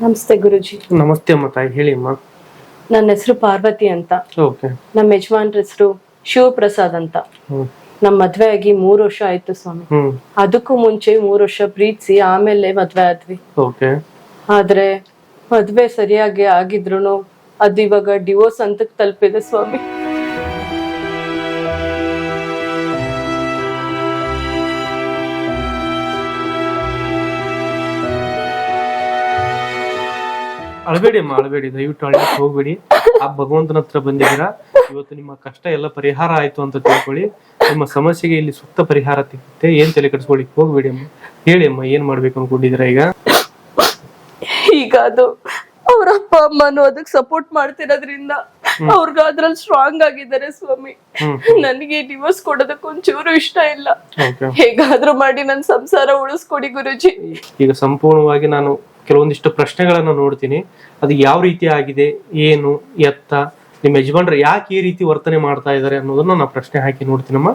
ನಮಸ್ತೆ ಗುರುಜಿ. ನಮಸ್ತೆ ಅಮ್ಮ ತಾಯಿ ಹೇಳಿ ಅಮ್ಮ. ನನ್ನ ಹೆಸರು ಪಾರ್ವತಿ ಅಂತ. ಓಕೆ. ನಮ್ಮ ಯಜಮಾನ್ರ ಹೆಸರು ಶಿವಪ್ರಸಾದ್ ಅಂತ. ನಮ್ ಮದ್ವೆ ಆಗಿ ಮೂರ್ ವರ್ಷ ಆಯ್ತು ಸ್ವಾಮಿ. ಹ್ಮ್. ಅದಕ್ಕೂ ಮುಂಚೆ ಮೂರ್ ವರ್ಷ ಪ್ರೀತಿಸಿ ಆಮೇಲೆ ಮದ್ವೆ ಆದ್ವಿ. ಓಕೆ. ಆದ್ರೆ ಮದ್ವೆ ಸರಿಯಾಗಿ ಆಗಿದ್ರು ಅದು ಇವಾಗ ಡಿವೋರ್ಸ್ ಅಂತಕ್ ತಲುಪಿದೆ ಸ್ವಾಮಿ. ಅಳಬೇಡಿ ಅಮ್ಮ ಅಳಬೇಡಿ. ದಯವಿಟ್ಟು ಅಳಕ್ಕೆ ಹೋಗ್ಬೇಡಿ. ಆ ಭಗವಂತನ ಹತ್ರ ಬಂದಿದ್ದೀರಾ? ಇವತ್ತು ನಿಮ್ಮ ಕಷ್ಟ ಎಲ್ಲ ಪರಿಹಾರ ಆಯ್ತು ಅಂತ ತಿಳ್ಕೊಳ್ಳಿ. ನಿಮ್ಮ ಸಮಸ್ಯೆಗೆ ಇಲ್ಲಿ ಸೂಕ್ತ ಪರಿಹಾರ ಸಿಗುತ್ತೆ. ಏನ್ ತಲೆ ಕೆಡಿಸ್ಕೊಳ್ಳಿ ಹೋಗ್ಬೇಡಿ ಅಮ್ಮ. ಹೇಳಿ ಅಮ್ಮ ಏನ್ ಮಾಡ್ಬೇಕು ಅನ್ಕೊಂಡಿದ್ದೀರಾ ಈಗ? ಈಗ ಅದು ಅವ್ರ ಅಪ್ಪ ಅಮ್ಮನು ಅದಕ್ ಸಪೋರ್ಟ್ ಮಾಡ್ತಿರೋದ್ರಿಂದ ಅವ್ರಿಗೆ ಅದ್ರಲ್ಲಿ ಸ್ಟ್ರಾಂಗ್ ಆಗಿದ್ದಾರೆ ಸ್ವಾಮಿ. ನನಗೆ ಡಿವೋರ್ಸ್ ಕೊಡೋದಕ್ಕೆ ಒಂಚೂರು ಇಷ್ಟ ಇಲ್ಲ. ಹೇಗಾದ್ರೂ ಮಾಡಿ ನನ್ ಸಂಸಾರ ಉಳಿಸ್ಕೊಡಿ ಗುರುಜಿ. ಈಗ ಸಂಪೂರ್ಣವಾಗಿ ನಾನು ಕೆಲವೊಂದಿಷ್ಟು ಪ್ರಶ್ನೆಗಳನ್ನು ನೋಡ್ತೀನಿ. ಅದು ಯಾವ ರೀತಿ ಆಗಿದೆ? ಏನು? ಎತ್ತ? ನಿಮ್ಮ ಯಜಮಾನ್ರು ಯಾಕೆ ಈ ರೀತಿ ವರ್ತನೆ ಮಾಡ್ತಾ ಇದ್ದಾರೆ ಅನ್ನೋದನ್ನ ನಾನು ಪ್ರಶ್ನೆ ಹಾಕಿ ನೋಡ್ತೀನಮ್ಮ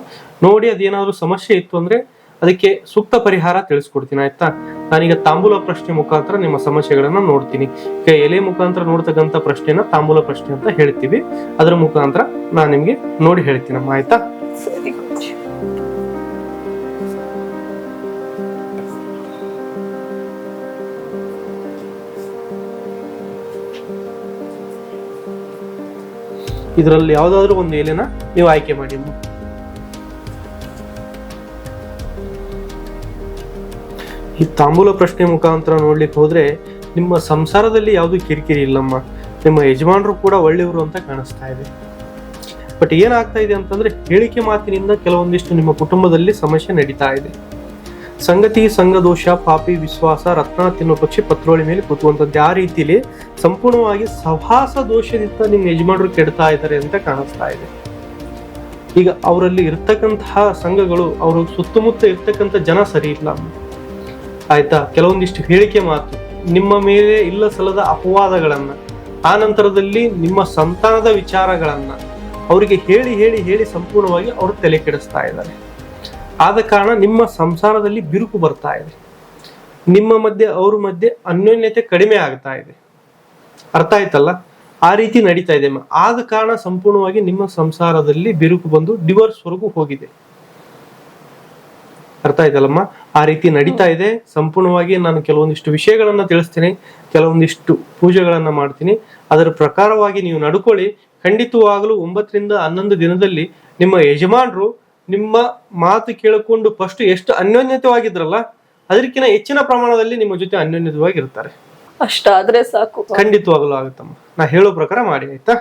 ನೋಡಿ, ಅದೇನಾದ್ರೂ ಸಮಸ್ಯೆ ಇತ್ತು ಅಂದ್ರೆ ಅದಕ್ಕೆ ಸೂಕ್ತ ಪರಿಹಾರ ತಿಳಿಸ್ಕೊಡ್ತೀನಿ, ಆಯ್ತಾ? ನಾನೀಗ ತಾಂಬೂಲ ಪ್ರಶ್ನೆ ಮುಖಾಂತರ ನಿಮ್ಮ ಸಮಸ್ಯೆಗಳನ್ನ ನೋಡ್ತೀನಿ. ಈಗ ಎಲೆ ಮುಖಾಂತರ ನೋಡ್ತಕ್ಕಂಥ ಪ್ರಶ್ನೆನ ತಾಂಬೂಲ ಪ್ರಶ್ನೆ ಅಂತ ಹೇಳ್ತೀವಿ. ಅದರ ಮುಖಾಂತರ ನಾನು ನಿಮ್ಗೆ ನೋಡಿ ಹೇಳ್ತೀನಮ್ಮ, ಆಯ್ತಾ? ಇದರಲ್ಲಿ ಯಾವುದಾದ್ರೂ ಒಂದು ಎಲೆನ ನೀವು ಆಯ್ಕೆ ಮಾಡಿ. ಈ ತಾಂಬೂಲ ಪ್ರಶ್ನೆ ಮುಖಾಂತರ ನೋಡ್ಲಿಕ್ಕೆ ಹೋದ್ರೆ ನಿಮ್ಮ ಸಂಸಾರದಲ್ಲಿ ಯಾವುದು ಕಿರಿಕಿರಿ ಇಲ್ಲಮ್ಮ. ನಿಮ್ಮ ಯಜಮಾನರು ಕೂಡ ಒಳ್ಳೆಯವರು ಅಂತ ಕಾಣಿಸ್ತಾ ಇದೆ. ಬಟ್ ಏನಾಗ್ತಾ ಇದೆ ಅಂತಂದ್ರೆ ಹೇಳಿಕೆ ಮಾತಿನಿಂದ ಕೆಲವೊಂದಿಷ್ಟು ನಿಮ್ಮ ಕುಟುಂಬದಲ್ಲಿ ಸಮಸ್ಯೆ ನಡೀತಾ ಇದೆ. ಸಂಗತಿ ಸಂಘದೋಷ ಪಾಪಿ, ವಿಶ್ವಾಸ, ರತ್ನ ತಿನ್ನೋ ಪಕ್ಷಿ, ಪತ್ರೋಳಿ ಮೇಲೆ ಕೂತುವಂತದ್ದು ಆ ರೀತಿಲಿ ಸಂಪೂರ್ಣವಾಗಿ ಸಹಾಸ ದೋಷದಿಂದ ನಿಮ್ಮ ಯಜಮಾನರು ಕೆಡ್ತಾ ಇದ್ದಾರೆ ಅಂತ ಕಾಣಿಸ್ತಾ ಇದೆ. ಈಗ ಅವರಲ್ಲಿ ಇರ್ತಕ್ಕಂತಹ ಸಂಘಗಳು, ಅವರು ಸುತ್ತಮುತ್ತ ಇರ್ತಕ್ಕಂಥ ಜನ ಸರಿ ಇಲ್ಲ. ಆಯ್ತಾ? ಕೆಲವೊಂದಿಷ್ಟು ಹೇಳಿಕೆ ಮಾತು. ನಿಮ್ಮ ಮೇಲೆ ಇಲ್ಲ ಸಲ್ಲದ ಅಪವಾದಗಳನ್ನ, ಆ ನಂತರದಲ್ಲಿ ನಿಮ್ಮ ಸಂತಾನದ ವಿಚಾರಗಳನ್ನ, ಅವರಿಗೆ ಹೇಳಿ ಹೇಳಿ ಹೇಳಿ ಸಂಪೂರ್ಣವಾಗಿ ಅವರು ತಲೆ ಕೆಡಿಸ್ತಾ ಇದ್ದಾರೆ. ಆದ ಕಾರಣ ನಿಮ್ಮ ಸಂಸಾರದಲ್ಲಿ ಬಿರುಕು ಬರ್ತಾ ಇದೆ. ನಿಮ್ಮ ಮಧ್ಯೆ, ಅವ್ರ ಮಧ್ಯೆ ಅನ್ಯೋನ್ಯತೆ ಕಡಿಮೆ ಆಗ್ತಾ ಇದೆ. ಅರ್ಥ ಆಯ್ತಲ್ಲ? ಆ ರೀತಿ ನಡೀತಾ ಇದೆ. ಆದ ಕಾರಣ ಸಂಪೂರ್ಣವಾಗಿ ನಿಮ್ಮ ಸಂಸಾರದಲ್ಲಿ ಬಿರುಕು ಬಂದು ಡಿವೋರ್ಸ್ ವರೆಗೂ ಹೋಗಿದೆ. ಅರ್ಥ ಆಯ್ತಲ್ಲಮ್ಮ? ಆ ರೀತಿ ನಡೀತಾ ಇದೆ. ಸಂಪೂರ್ಣವಾಗಿ ನಾನು ಕೆಲವೊಂದಿಷ್ಟು ವಿಷಯಗಳನ್ನ ತಿಳಿಸ್ತೀನಿ, ಕೆಲವೊಂದಿಷ್ಟು ಪೂಜೆಗಳನ್ನ ಮಾಡ್ತೀನಿ. ಅದರ ಪ್ರಕಾರವಾಗಿ ನೀವು ನಡ್ಕೊಳ್ಳಿ. ಖಂಡಿತವಾಗಲೂ ಒಂಬತ್ತರಿಂದ ಹನ್ನೊಂದು ದಿನದಲ್ಲಿ ನಿಮ್ಮ ಯಜಮಾನರು ನಿಮ್ಮ ಮಾತು ಕೇಳಿಕೊಂಡು ಫಸ್ಟ್ ಎಷ್ಟು ಅನ್ಯೋನ್ಯತವಾಗಿದ್ರಲ್ಲ ಅದಕ್ಕಿಂತ ಹೆಚ್ಚಿನ ಪ್ರಮಾಣದಲ್ಲಿ ನಿಮ್ಮ ಜೊತೆ ಅನ್ಯೋನ್ಯತವಾಗಿರ್ತಾರೆ ಅಷ್ಟಾದ್ರೆ ಸಾಕು. ಖಂಡಿತವಾಗಲೂ ಆಗುತ್ತಮ್ಮ. ನಾ ಹೇಳೋ ಪ್ರಕಾರ ಮಾಡಿ ಆಯ್ತಾ?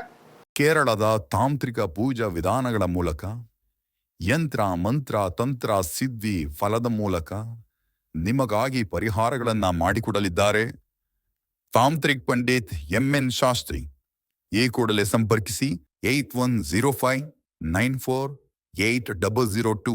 ಕೇರಳದ ತಾಂತ್ರಿಕ ಪೂಜಾ ವಿಧಾನಗಳ ಮೂಲಕ ಯಂತ್ರ ಮಂತ್ರ ತಂತ್ರ ಸಿದ್ಧಿ ಫಲದ ಮೂಲಕ ನಿಮಗಾಗಿ ಪರಿಹಾರಗಳನ್ನ ಮಾಡಿಕೊಡಲಿದ್ದಾರೆ. ತಾಂತ್ರಿಕ್ ಪಂಡಿತ್ ಎಂಎನ್ ಶಾಸ್ತ್ರಿ ಈ ಕೂಡಲೇ ಸಂಪರ್ಕಿಸಿ eight one zero five nine four eight double zero two